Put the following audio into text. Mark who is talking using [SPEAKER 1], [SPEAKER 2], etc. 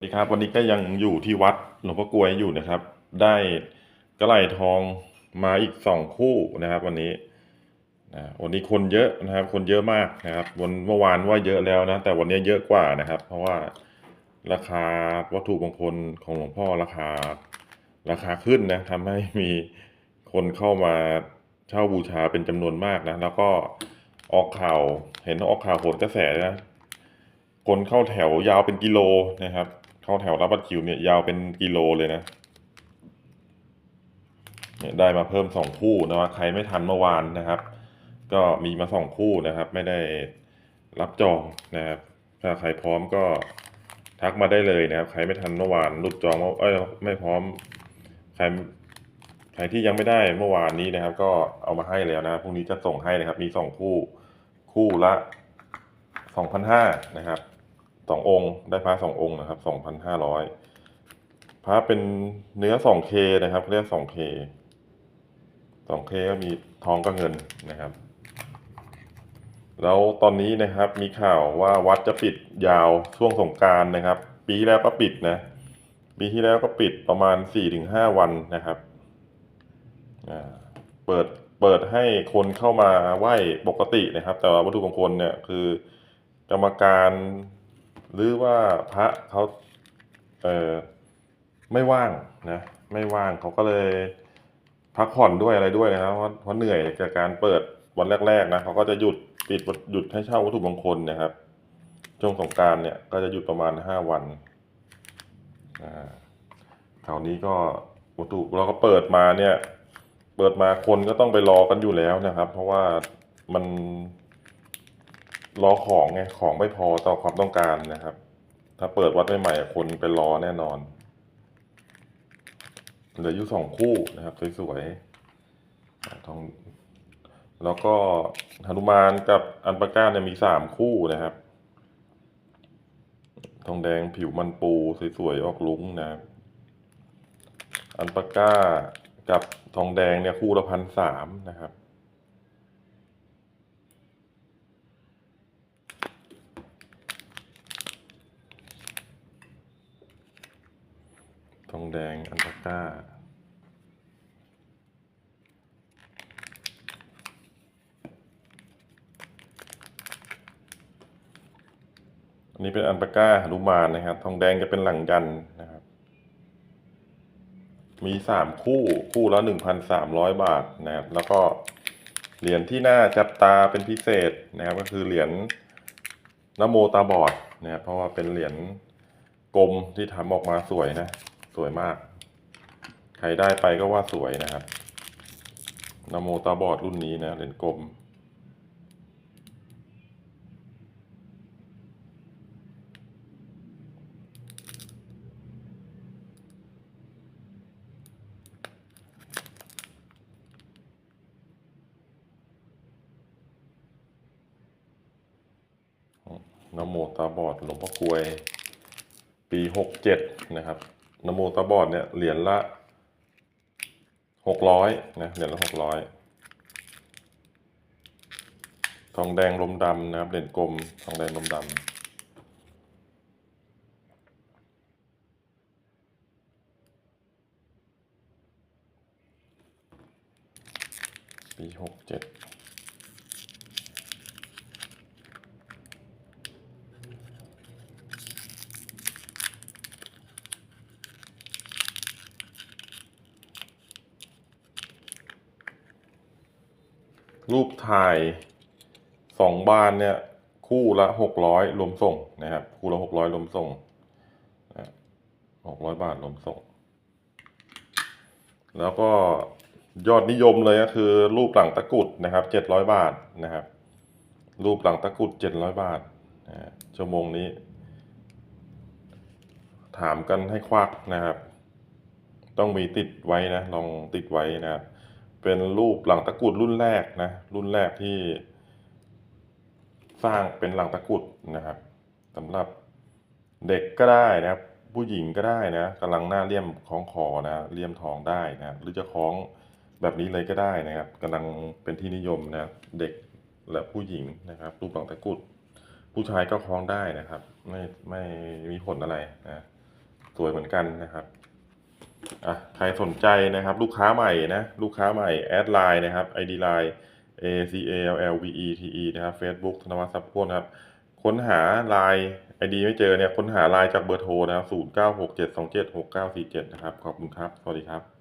[SPEAKER 1] สวัสดีครับวันนี้ก็ยังอยู่ที่วัดหลวงพ่อกลวยอยู่นะครับ ได้กระไหลทองมาอีกสองคู่นะครับ วันนี้นะวันนี้คนเยอะนะครับ คนเยอะมากนะครับ วันเมื่อวานว่าเยอะแล้วนะ แต่วันนี้เยอะกว่านะครับ เพราะว่าราคาวัตถุมงคลของหลวงพ่อราคา ราคาขึ้นนะทำให้มีคนเข้ามาเช่าบูชาเป็นจำนวนมากนะ แล้วก็ออกข่าวเห็นออกข่าวโหนกระแสนะคนเข้าแถวยาวเป็นกิโลนะครับ เข้าแถวรับบัตรคิวเนี่ยยาวเป็นกิโลเลยนะเนี่ยได้มาเพิ่มสองคู่นะว่าใครไม่ทันเมื่อวานนะครับ ก็มีมาสองคู่นะครับ ไม่ได้รับจองนะครับ ถ้าใครพร้อมก็ทักมาได้เลยนะครับ ใครไม่ทันเมื่อวานหลุดจองเมื่อเอ้ยไม่พร้อม ใครใครที่ยังไม่ได้เมื่อวานนี้นะครับ ก็เอามาให้แล้วนะพรุ่งนี้จะส่งให้นะครับ มีสองคู่คู่ละสองพันห้านะครับ สององค์ ได้พระสององค์นะครับสองพันห้าร้อยพระเป็นเนื้อสองเคนะครับเรียกสองเคสองเคก็มีทองก็เงินนะครับ แล้วตอนนี้นะครับมีข่าวว่าวัดจะปิดยาวช่วงสงการนะครับ ปีแล้วก็ปิดนะปีที่แล้วก็ปิดประมาณสี่ถึงห้าวันนะครับเปิดเปิดให้คนเข้ามาไหว้ปกตินะครับ แต่ว่าวัตถุมงคลเนี่ยคือกรรมการ หรือว่าพระเขาเออไม่ว่างนะไม่ว่างเขาก็เลยพักผ่อนด้วยอะไรด้วยนะครับเพราะเพราะเหนื่อยจากการเปิดวันแรกๆนะเขาก็จะหยุดปิดหยุดให้เช่าวัตถุมงคลนะครับช่วงสงการเนี่ยก็จะหยุดประมาณห้าวันอ่าคราวนี้ก็วัตถุเราก็เปิดมาเนี่ย เปิดมาคนก็ต้องไปรอกันอยู่แล้วนะครับ เพราะว่ามัน รอของไงของไม่พอต่อความต้องการนะครับ ถ้าเปิดวัดใหม่ๆคนไปรอแน่นอนเหลืออยู่สองคู่นะครับสวยๆทองแล้วก็หนุมานกับอันปาก้าเนี่ยมีสามคู่นะครับ ทองแดงผิวมันปูสวยๆออกลุ้งนะครับอันปาก้ากับทองแดงเนี่ยคู่ละพันสามนะครับ ทองแดง อันปาก้า อันนี้เป็นอันปาก้าหนุมานนะครับ ทองแดงจะเป็นหลังยันนะครับ มีสามคู่คู่ละหนึ่งพันสามร้อยบาทนะครับ แล้วก็เหรียญที่น่าจับตาเป็นพิเศษนะครับ ก็คือเหรียญนโมตาบอดนะครับเพราะว่าเป็นเหรียญกลมที่ทำออกมาสวยนะ สวยมาก ใครได้ไปก็ว่าสวยนะครับนโมตาบอดรุ่นนี้นะเหรียญกลม นโมตาบอดหลวงพ่อกลวย ปีหกเจ็ดนะครับ นโมตาบอดเนี่ยเหรียญละหกร้อยนะเหรียญละหกร้อยทองแดงลมดำนะครับเหรียญกลมทองแดงลมดำปีหกเจ็ด รูปถ่ายสองบานเนี่ย คู่ละหกร้อยรวมส่งนะครับ คู่ละหกร้อยรวมส่งหกร้อยบาทรวมส่ง แล้วก็ยอดนิยมเลยก็คือ รูปหลังตะกุดนะครับเจ็ดร้อยบาทนะครับ รูปหลังตะกุดเจ็ดร้อยบาทนะฮะชั่วโมงนี้ ถามกันให้ควักนะครับ ต้องมีติดไว้นะ ลองติดไว้นะครับ เป็นรูปหลังตะกุดรุ่นแรกนะ รุ่นแรกที่ สร้างเป็นหลังตะกุดนะครับสำหรับเด็กก็ได้นะครับ ผู้หญิงก็ได้นะกำลังหน้าเลี่ยมคล้องคอนะเลี่ยมทองได้นะหรือจะคล้องแบบนี้เลยก็ได้นะครับกำลังเป็นที่นิยมนะเด็กและผู้หญิงนะครับ รูปหลังตะกุด ผู้ชายก็คล้องได้นะครับ ไม่ไม่มีผลอะไรนะสวยเหมือนกันนะครับ อะใครสนใจนะครับ ลูกค้าใหม่นะลูกค้าใหม่แอดไลน์นะครับ ID line A C A L L V E T E นะครับ Facebook ธนวัฒน์สัพพนนะครับ ค้นหาไลน์ไอดีไม่เจอเนี่ยค้นหาไลน์จากเบอร์โทรนะครับ 0967276947 นะครับ ขอบคุณครับ สวัสดีครับ